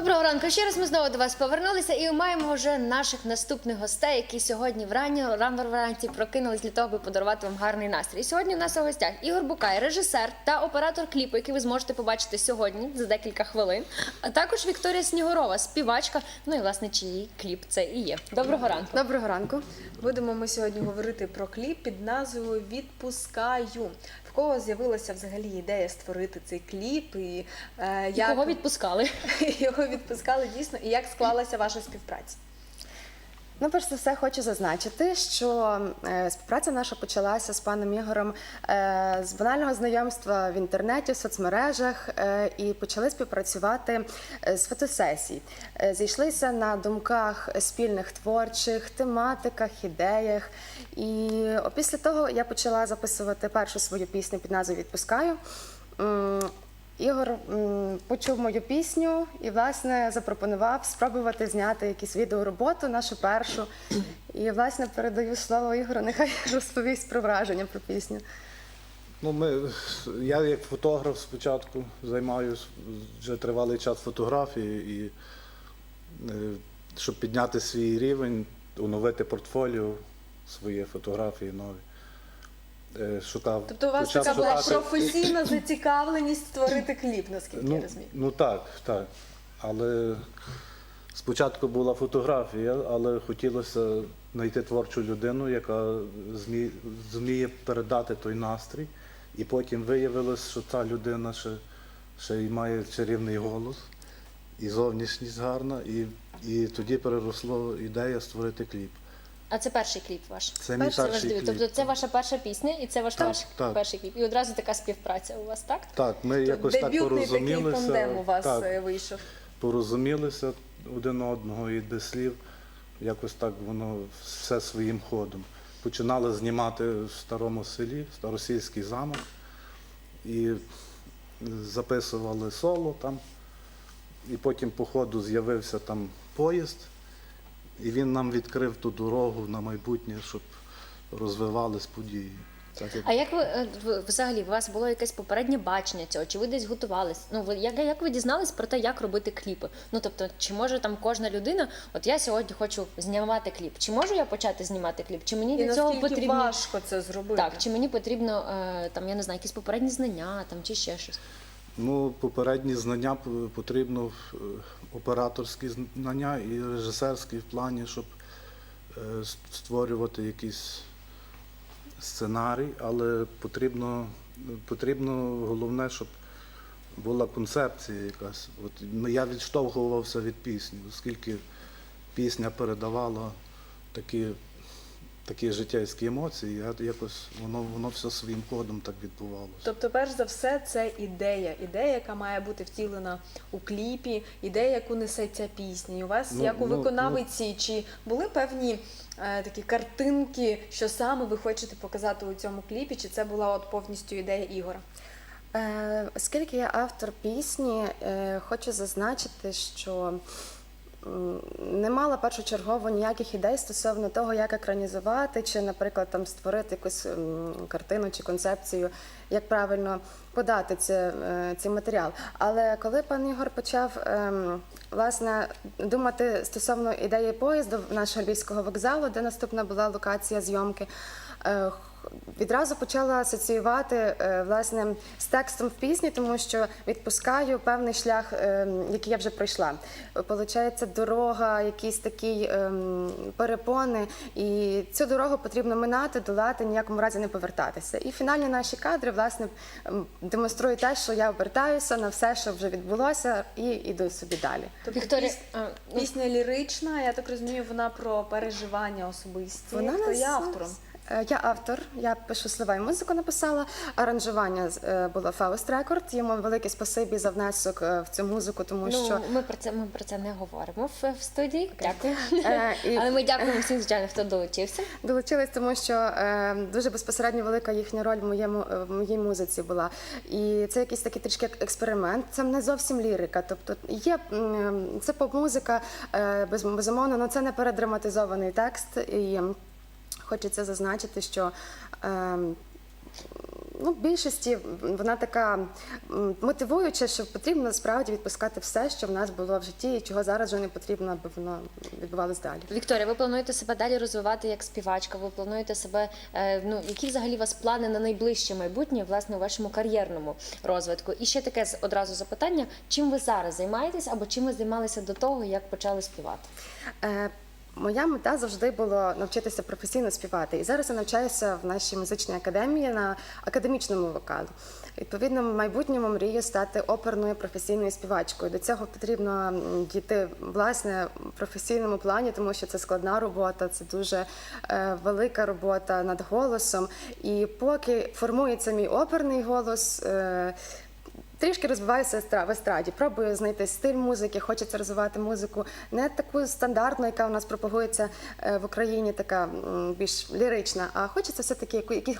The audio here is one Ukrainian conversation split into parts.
Доброго ранку. Ще раз ми знову до вас повернулися і маємо вже наших наступних гостей, які сьогодні вранні рано вранці прокинулись для того, аби подарувати вам гарний настрій. І Сьогодні у нас у гостях Ігор Букай, режисер та оператор кліпу, який ви зможете побачити сьогодні за декілька хвилин. А також Вікторія Снігурова, співачка. Ну і власне чиї кліп це і є. Доброго ранку. Доброго ранку. Будемо ми сьогодні говорити про кліп під назвою Відпускаю. В кого з'явилася взагалі ідея створити цей кліп і е, І як кого відпускали? його відпускали дійсно, і як склалася ваша співпраця? Ну, перш за все, хочу зазначити, що е, співпраця наша почалася з паном Ігорем е, з банального знайомства в інтернеті, в соцмережах і почали співпрацювати е, з фотосесій. Е, Зійшлися на думках спільних творчих, тематиках, ідеях. І після того я почала записувати першу свою пісню під назвою Відпускаю. Ігор почув мою пісню і власне запропонував спробувати зняти якусь відеороботу, нашу першу. І власне передаю слово Ігору, нехай розповість про враження про пісню. Ну, ми, я як фотограф спочатку займаюся вже тривалий час фотографією і е, щоб підняти свій рівень, оновити портфоліо, свої фотографії нові. Е, Шукав, Тобто у вас почав така була шукати- професійна зацікавленість створити кліп, наскільки я Ну, розумію. ну так, так. Але спочатку була фотографія, але хотілося знайти творчу людину, яка змі- зміє передати той настрій. І потім виявилось, що ця людина ще, ще й має чарівний голос, і зовнішність гарна, і, і тоді переросло ідея створити кліп. А це перший кліп ваш. Це мій Перший ваш перший дебют. кліп. Тобто це ваша перша пісня і це ваш Так, перший, так. перший кліп. І одразу така співпраця у вас, так? Так, ми якось так Дебютний такий порозумілися. тандем у вас так, е, вийшов. порозумілися один одного і без слів. Якось так воно все своїм ходом. Починали знімати в старому селі, старосільський замок, і записували соло там. І потім по ходу з'явився там поїзд, і він нам відкрив ту дорогу на майбутнє, щоб розвивались події. Так, як А як ви е, взагалі у вас було якесь попереднє бачення цього? Чи ви десь готувались? Ну ви як, як ви дізнались про те, як робити кліпи? Ну тобто, чи може там кожна людина, от я сьогодні хочу знімати кліп? Чи можу я почати знімати кліп? Чи мені І для цього потрібно важко це зробити? так? Чи мені потрібно е, там я не знаю, якісь попередні знання там чи ще щось? Ну, попередні знання потрібно е, операторські знання і режисерські в плані, щоб е, створювати якийсь сценарій, але потрібно, потрібно головне, щоб була концепція якась. От ну, я відштовхувався від пісні, оскільки пісня передавала такі, такі життєвські емоції, я якось воно, воно все своїм ходом так відбувалося. Тобто, перш за все, це ідея. Ідея, яка має бути втілена у кліпі, ідея, яку несе ця пісня. І у вас, Ну, як у ну, виконавиці, чи були певні е, такі картинки, що саме ви хочете показати у цьому кліпі, чи це була от повністю ідея Ігора? Е, Оскільки я автор пісні, е, хочу зазначити, що не мала першочергово ніяких ідей стосовно того, як екранізувати, чи, наприклад, там створити якусь картину чи концепцію, як правильно подати це, е, цей матеріал. Але коли пан Ігор почав ем, власне думати стосовно ідеї поїзду нашого львівського вокзалу, де наступна була локація зйомки. Відразу почала асоціювати е, власне з текстом в пісні, тому що відпускаю певний шлях, е, який я вже пройшла. Получається, дорога, якісь такі е, перепони, і цю дорогу потрібно минати, долати, ніякому разі не повертатися. І фінальні наші кадри власне демонструють те, що я обертаюся на все, що вже відбулося, і йду собі далі. Тобто Вікторія, ну, пісня лірична, я так розумію, вона про переживання особисті. Хто є автором? Е, Я автор, я пишу слова і музику написала. Аранжування е, було Faust Record. Йому велике спасибі за внесок е, в цю музику, тому ну, що ми про це ми про це не говоримо в, в студії. Дякую. Е, і- Але ми дякуємо всім, звичайно, хто долучився. долучились, тому що е, дуже безпосередньо велика їхня роль в моєму в моїй музиці була. І це якийсь такий трішки експеримент. Це не зовсім лірика. Тобто є це поп-музика, без безумовно, але це не передраматизований текст. І хочеться зазначити, що. е, ну, в більшості вона така мотивуюча, що потрібно справді відпускати все, що в нас було в житті, і чого зараз вже не потрібно, аби воно відбувалось далі. Вікторія, ви плануєте себе далі розвивати як співачка? Ви плануєте себе е, ну які взагалі у вас плани на найближче майбутнє, власне, у вашому кар'єрному розвитку? І ще таке одразу запитання: чим ви зараз займаєтесь або чим ви займалися до того, як почали співати? Е, Моя мета завжди було навчитися професійно співати. І зараз я навчаюся в нашій музичній академії на академічному вокалу. Відповідно, в майбутньому мрію стати оперною професійною співачкою. До цього потрібно дійти власне в професійному плані, тому що це складна робота, це дуже е, велика робота над голосом. І поки формується мій оперний голос. Е, Трішки розвиваюся в естраді, пробую знайти стиль музики, хочеться розвивати музику не таку стандартну, яка у нас пропагується е, в Україні, така більш лірична, а хочеться все-таки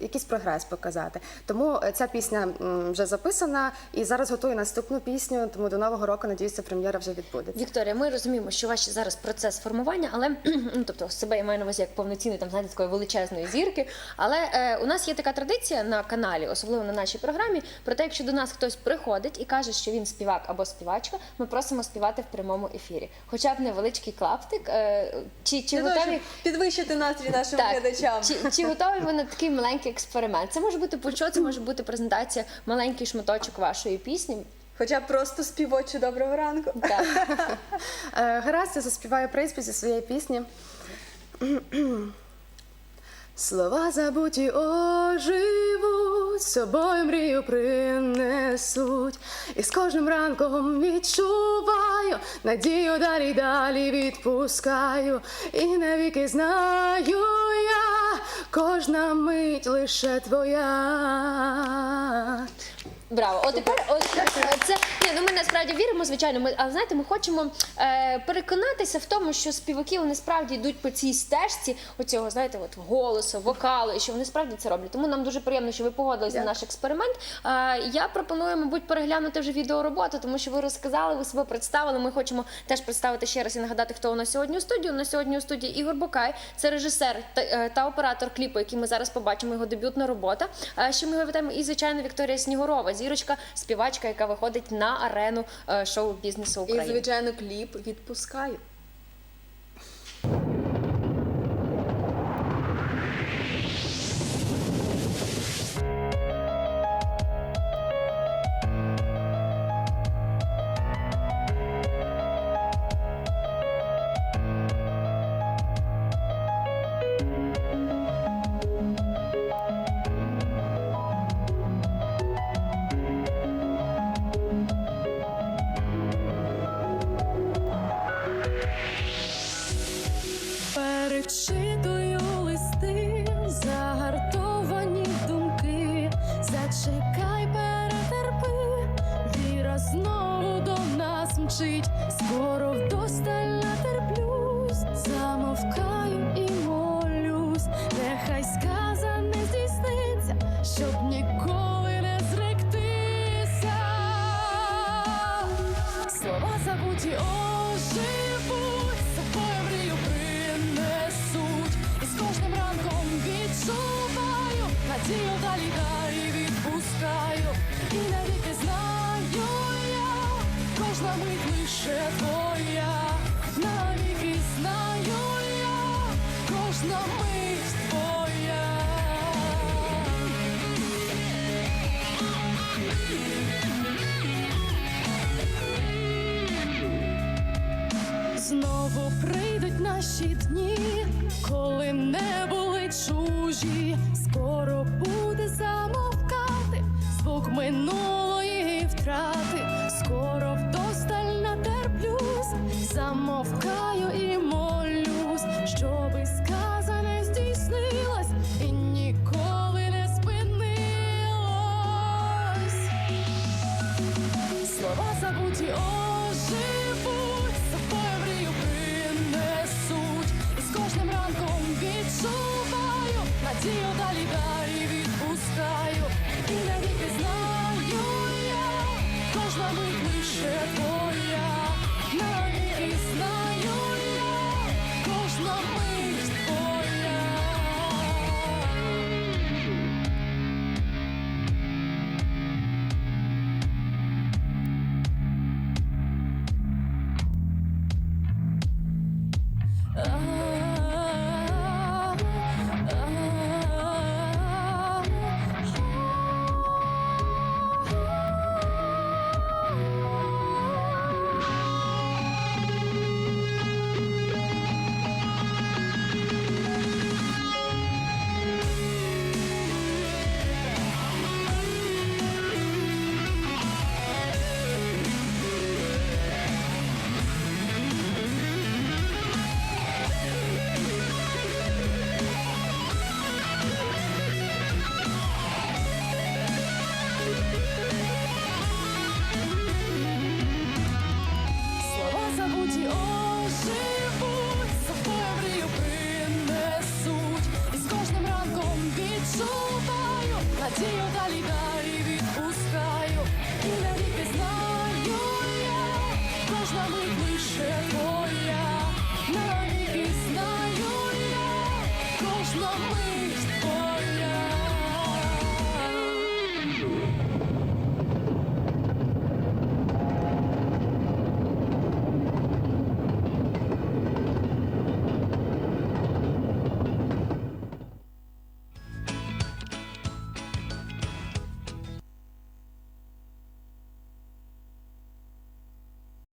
якийсь прогрес показати. Тому е, ця пісня вже записана і зараз готую наступну пісню, тому до Нового року, надіюся, прем'єра вже відбудеться. Вікторія, ми розуміємо, що ваш зараз процес формування, але ну тобто себе я маю на увазі як повноцінної там знаєте, такої величезної зірки. Але е, у нас є така традиція на каналі, особливо на нашій програмі, про те, якщо до нас хтось приходить і каже, що він співак або співачка, ми просимо співати в прямому ефірі. Хоча б невеличкий клаптик. Е, чи чи Для того, готові? щоб підвищити настрій нашим Так, глядачам. чи, чи готові ви на такий маленький експеримент? Це може бути будь-що, це може бути презентація, маленький шматочок вашої пісні. Хоча б просто співочу доброго ранку. Так. Е, Гаразд, я заспіваю приспів зі своєї пісні. Слова забуті оживуть, з собою мрію принесуть, і з кожним ранком відчуваю, надію далі далі відпускаю, і навіки знаю я, кожна мить лише твоя. Браво, от тепер от це ні, ну ми насправді віримо, звичайно. Ми але знаєте, ми хочемо е, переконатися в тому, що співаки вони справді йдуть по цій стежці оцього, знаєте, от голосу, вокалу, і що вони справді це роблять. Тому нам дуже приємно, що ви погодилися на наш експеримент. Е, я пропоную, мабуть, переглянути вже відеороботу, тому що ви розказали, ви себе представили. Ми хочемо теж представити ще раз і нагадати, хто у нас сьогодні у студії. У нас сьогодні у студії Ігор Бокай, це режисер та, е, та оператор кліпу, який ми зараз побачимо. Його дебютна робота. Е, Ще ми вітаємо і звичайно Вікторія Снігурова, зірочка, співачка, яка виходить на арену е, шоу-бізнесу І, звичайно, кліп відпускаю. Перечитую відчуваю, надію далі далі відпускаю, і навіки знаю я, кожна мить лише твоя, навіки знаю я, кожна мить твоя. Знову прийдуть наші дні, коли не були чужі, скоро буде замовкати звук минулої втрати, скоро вдосталь натерплюсь, замовкаю мить to you.